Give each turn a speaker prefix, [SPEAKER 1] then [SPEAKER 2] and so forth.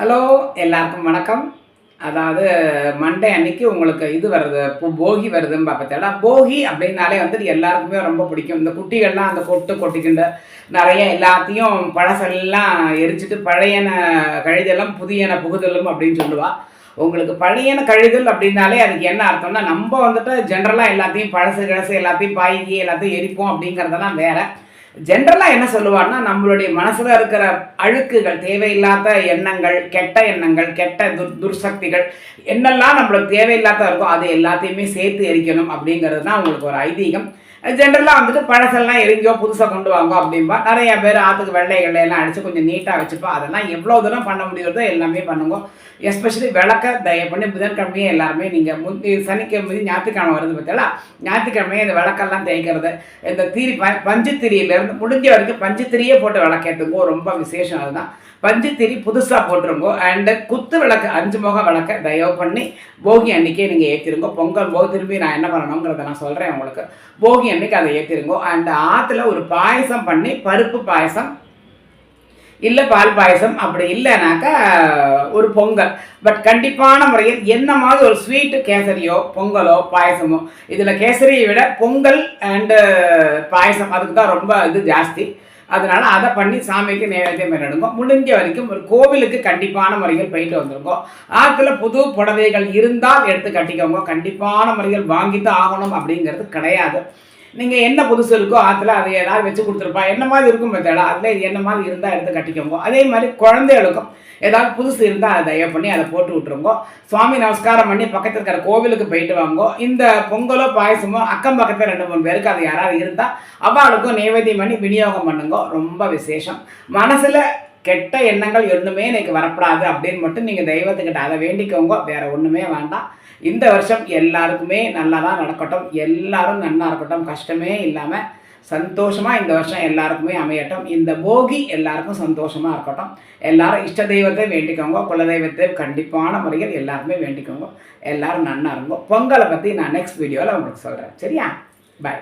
[SPEAKER 1] Hello எல்லாருக்கும் வணக்கம். அதாவது மண்டே அன்னைக்கு உங்களுக்கு இது வருது இப்போ போகி வருதுன்னு பார்த்தா போகி அப்படின்னாலே வந்துட்டு எல்லாருக்குமே ரொம்ப பிடிக்கும். இந்த குட்டிகள்லாம் அந்த கொட்டு கொட்டிக்கிண்டு நிறைய எல்லாத்தையும் பழசெல்லாம் எரிச்சிட்டு பழையன கழிதலும் புதியன புகுதலும் அப்படின்னு சொல்லுவாள் உங்களுக்கு பழையன கழிதல் அப்படின்னாலே அதுக்கு என்ன அர்த்தம்னா நம்ம வந்துட்டு ஜென்ரலாக எல்லாத்தையும் பழசு கிழசு எல்லாத்தையும் பாய்கி எல்லாத்தையும் எரிப்போம் அப்படிங்கிறதெல்லாம் வேறு. ஜென்ரலாக என்ன சொல்லுவான்னா நம்மளுடைய மனசில் இருக்கிற அழுக்குகள் தேவையில்லாத எண்ணங்கள் கெட்ட எண்ணங்கள் கெட்ட துர் துர்சக்திகள் என்னெல்லாம் நம்மளுக்கு தேவையில்லாத இருக்கோ அது எல்லாத்தையுமே சேர்த்து எரிக்கணும் அப்படிங்கிறது தான் உங்களுக்கு ஒரு ஐதீகம். ஜென்ரலாக வந்துட்டு பழசெல்லாம் எரிஞ்சோ புதுசாக கொண்டு வாங்க அப்படின்பா நிறைய பேர் ஆற்றுக்கு வெள்ளை எல்லாம் அடித்து கொஞ்சம் நீட்டாக வச்சுப்போம் அதெல்லாம் எவ்வளோ தூரம் பண்ண முடியுறதோ எல்லாமே பண்ணுங்க. எஸ்பெஷலி விளக்க தயவு பண்ணி புதன்கிழமையே எல்லாருமே நீங்கள் முந்தி சனிக்கிழமை ஞாயிற்றுக்கிழமை வருது பார்த்தீங்களா ஞாயிற்றுக்கிழமையே இந்த விளக்கெல்லாம் தேய்க்கிறது. இந்த திரி ப பஞ்சுத்திரியிலேருந்து முடிஞ்ச வரைக்கும் பஞ்சுத்திரியே போட்டு விளக்கேற்றுங்கோ ரொம்ப விசேஷம் அதுதான். பஞ்சுத்திரி புதுசாக போட்டுருங்கோ. அண்டு குத்து விளக்கு அஞ்சு முக விளக்க தயவு பண்ணி போகி அன்னைக்கே நீங்கள் ஏற்றிருங்கோ பொங்கல் போது திரும்பி நான் என்ன பண்ணணுங்கிறத நான் சொல்கிறேன் உங்களுக்கு. போகி என்றைக்கு அதை ஏற்றிருங்கோ அந்த ஆற்றுல ஒரு பாயசம் பண்ணி பருப்பு பாயசம் இல்லை பால் பாயசம் அப்படி இல்லைனாக்கா ஒரு பொங்கல். பட் கண்டிப்பான முறையில் என்ன மாதிரி ஒரு ஸ்வீட்டு கேசரியோ பொங்கலோ பாயசமோ இதில் கேசரியை விட பொங்கல் அண்டு பாயசம் அதுக்கு தான் ரொம்ப இது ஜாஸ்தி. அதனால் அதை பண்ணி சாமிக்கு நைவேத்தியம் பண்ணிடுங்க. முடிஞ்ச வரைக்கும் ஒரு கோவிலுக்கு கண்டிப்பான முறையில் போயிட்டு வந்துருங்க. ஆற்றுல புது புடவைகள் இருந்தால் எடுத்து கட்டிக்கோங்க. கண்டிப்பான முறையில் வாங்கித்தான் ஆகணும் அப்படிங்கிறது கிடையாது. நீங்கள் என்ன புதுசு இருக்கோ ஆற்றுல அதை ஏதாவது வச்சு கொடுத்துருப்பா. என்ன மாதிரி இருக்கும் பார்த்தா அதில் இது என்ன மாதிரி இருந்தால் எடுத்து கட்டிக்கோங்க. அதே மாதிரி குழந்தைகளுக்கும் ஏதாவது புதுசு இருந்தால் அதை தயவு பண்ணி அதை போட்டு விட்ருங்கோ சுவாமி நமஸ்காரம் பண்ணி பக்கத்தில் இருக்கிற கோவிலுக்கு போயிட்டு வாங்கோ. இந்த பொங்கலோ பாயசமோ அக்கம் பக்கத்தில் ரெண்டு மூணு பேருக்கு அது யாராவது இருந்தால் அவளுக்கும் நைவேத்தியம் பண்ணி விநியோகம் பண்ணுங்க. ரொம்ப விசேஷம். மனசில் கெட்ட எண்ணங்கள் ஒன்றுமே எனக்கு வரப்படாது அப்படின்னு மட்டும் நீங்கள் தெய்வத்துக்கிட்ட அதை வேண்டிக்கோங்க. வேறு ஒன்றுமே வேண்டாம். இந்த வருஷம் எல்லாருக்குமே நல்லா தான் நடக்கட்டும். எல்லாரும் நல்லா இருக்கட்டும். கஷ்டமே இல்லாமல் சந்தோஷமாக இந்த வருஷம் எல்லாருக்குமே அமையட்டும். இந்த போகி எல்லாருக்கும் சந்தோஷமாக இருக்கட்டும். எல்லாரும் இஷ்ட தெய்வத்தை வேண்டிக்கோங்க. குலதெய்வத்தை கண்டிப்பான முறையில் எல்லாருமே வேண்டிக்கோங்க. எல்லாரும் நன்னா இருங்க. பொங்கலை பற்றி நான் நெக்ஸ்ட் வீடியோவில் உங்களுக்கு சொல்கிறேன் சரியா? பாய்